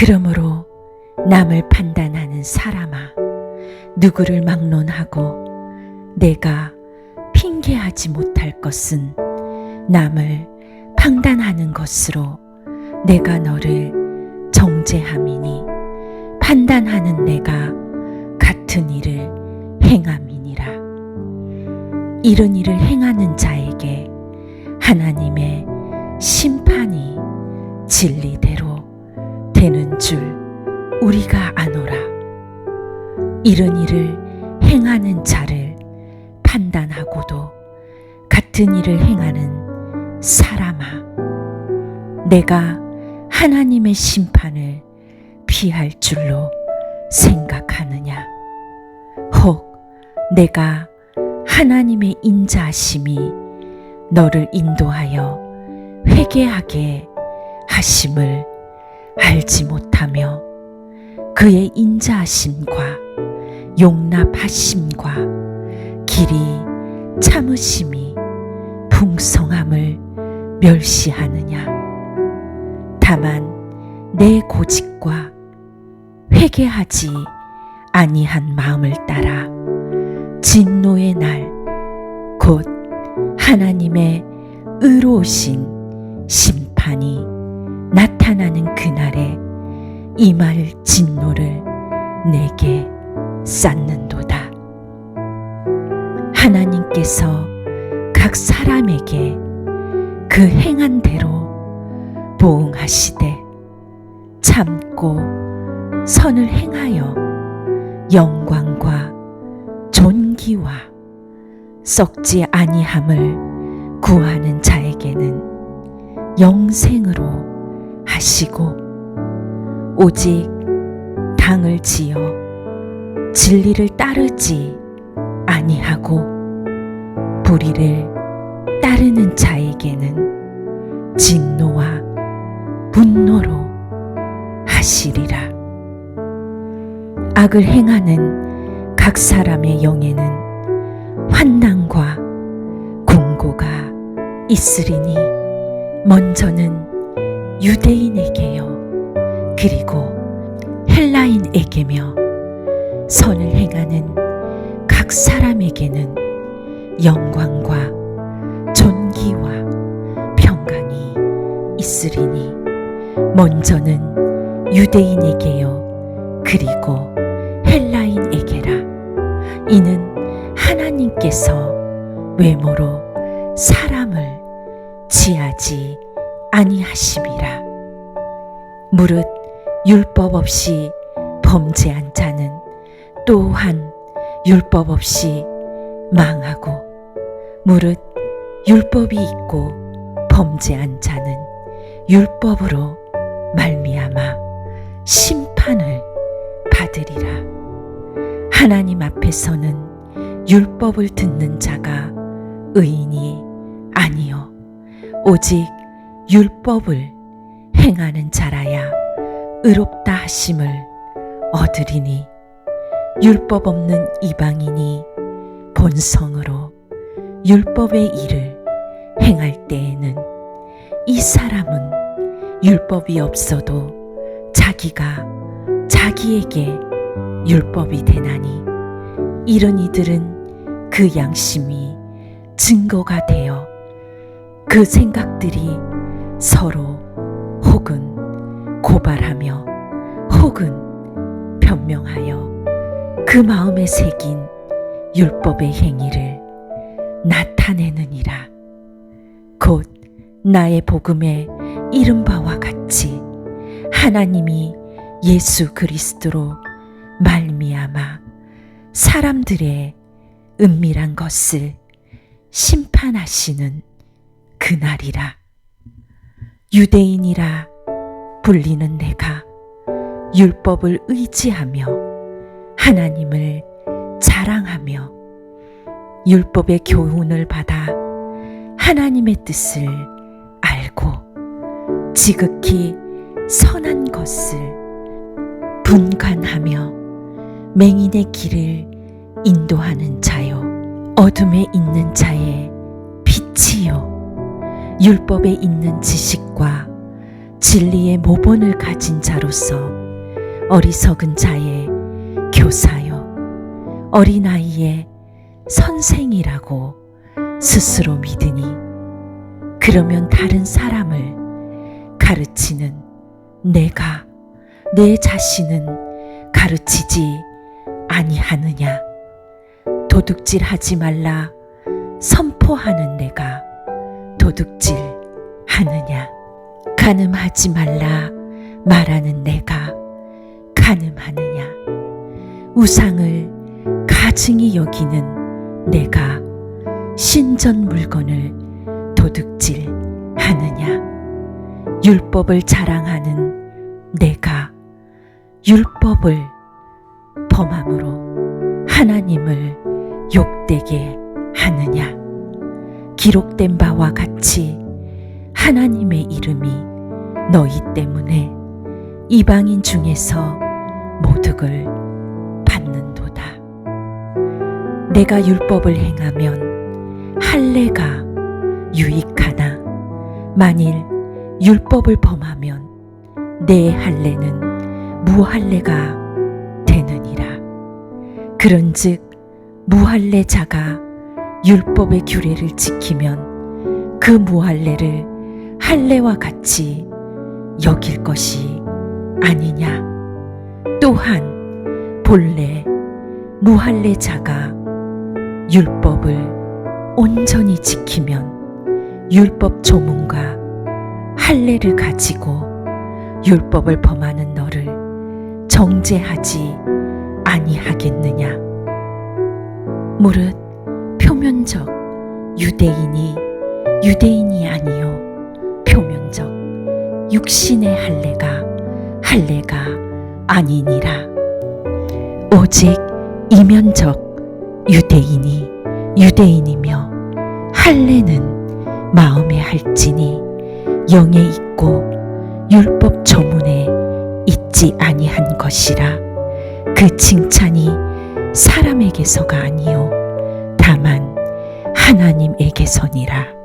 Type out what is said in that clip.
그러므로 남을 판단하는 사람아, 누구를 막론하고 내가 핑계하지 못할 것은 남을 판단하는 것으로 내가 너를 정죄함이니 판단하는 내가 같은 일을 행함이니라. 이런 일을 행하는 자에게 하나님의 심판이 진리대로 되는 줄 우리가 아노라. 이런 일을 행하는 자를 판단하고도 같은 일을 행하는 사람아, 내가 하나님의 심판을 피할 줄로 생각하느냐? 혹 내가 하나님의 인자하심이 너를 인도하여 회개하게 하심을 알지 못하며 그의 인자하심과 용납하심과 길이 참으심이 풍성함을 멸시하느냐. 다만 내 고집과 회개하지 아니한 마음을 따라 진노의 날 곧 하나님의 의로우신 심판이 나타나는 그날에 이말 진노를 내게 쌓는도다. 하나님께서 각 사람에게 그 행한 대로 보응하시되 참고 선을 행하여 영광과 존귀와 썩지 아니함을 구하는 자에게는 영생으로 하시고 오직 당을 지어 진리를 따르지 아니하고 불의를 따르는 자에게는 진노와 분노로 하시리라. 악을 행하는 각 사람의 영에는 환난과 공고가 있으리니 먼저는 유대인에게요. 그리고 헬라인에게며 선을 행하는 각 사람에게는 영광과 존귀와 평강이 있으리니 먼저는 유대인에게요 그리고 헬라인에게라 이는 하나님께서 외모로 사람을 지하지 아니하심이라. 무릇 율법 없이 범죄한 자는 또한 율법 없이 망하고 무릇 율법이 있고 범죄한 자는 율법으로 말미암아 심판을 받으리라. 하나님 앞에서는 율법을 듣는 자가 의인이 아니요 오직 율법을 행하는 자라야 의롭다 하심을 얻으리니 율법 없는 이방인이 본성으로 율법의 일을 행할 때에는 이 사람은 율법이 없어도 자기가 자기에게 율법이 되나니 이런 이들은 그 양심이 증거가 되어 그 생각들이 서로 혹은 고발하며 혹은 변명하여 그 마음에 새긴 율법의 행위를 나타내느니라. 곧 나의 복음에 이른 바와 같이 하나님이 예수 그리스도로 말미암아 사람들의 은밀한 것을 심판하시는 그날이라. 유대인이라 불리는 내가 율법을 의지하며 하나님을 자랑하며 율법의 교훈을 받아 하나님의 뜻을 알고 지극히 선한 것을 분간하며 맹인의 길을 인도하는 자요 어둠에 있는 자의 율법에 있는 지식과 진리의 모본을 가진 자로서 어리석은 자의 교사요 어린아이의 선생이라고 스스로 믿으니 그러면 다른 사람을 가르치는 내가 내 자신은 가르치지 아니하느냐? 도둑질 하지 말라 선포하는 내가 도둑질 하느냐? 가늠하지 말라 말하는 내가 가늠하느냐? 우상을 가증히 여기는 내가 신전 물건을 도둑질 하느냐? 율법을 자랑하는 내가 율법을 범함으로 하나님을 욕되게 하느냐 기록된 바와 같이 하나님의 이름이 너희 때문에 이방인 중에서 모독을 받는도다. 내가 율법을 행하면 할례가 유익하나 만일 율법을 범하면 내 할례는 무할례가 되느니라. 그런즉 무할례자가 율법의 규례를 지키면 그 무할례를 할례와 같이 여길 것이 아니냐. 또한 본래 무할례자가 율법을 온전히 지키면 율법 조문과 할례를 가지고 율법을 범하는 너를 정죄하지 아니하겠느냐. 무릇 표면적 유대인이 유대인이 아니요. 표면적 육신의 할례가 할례가 아니니라. 오직 이면적 유대인이 유대인이며 할례는 마음에 할지니 영에 있고 율법 조문에 있지 아니한 것이라. 그 칭찬이 사람에게서가 아니요. 다만 하나님에게서니라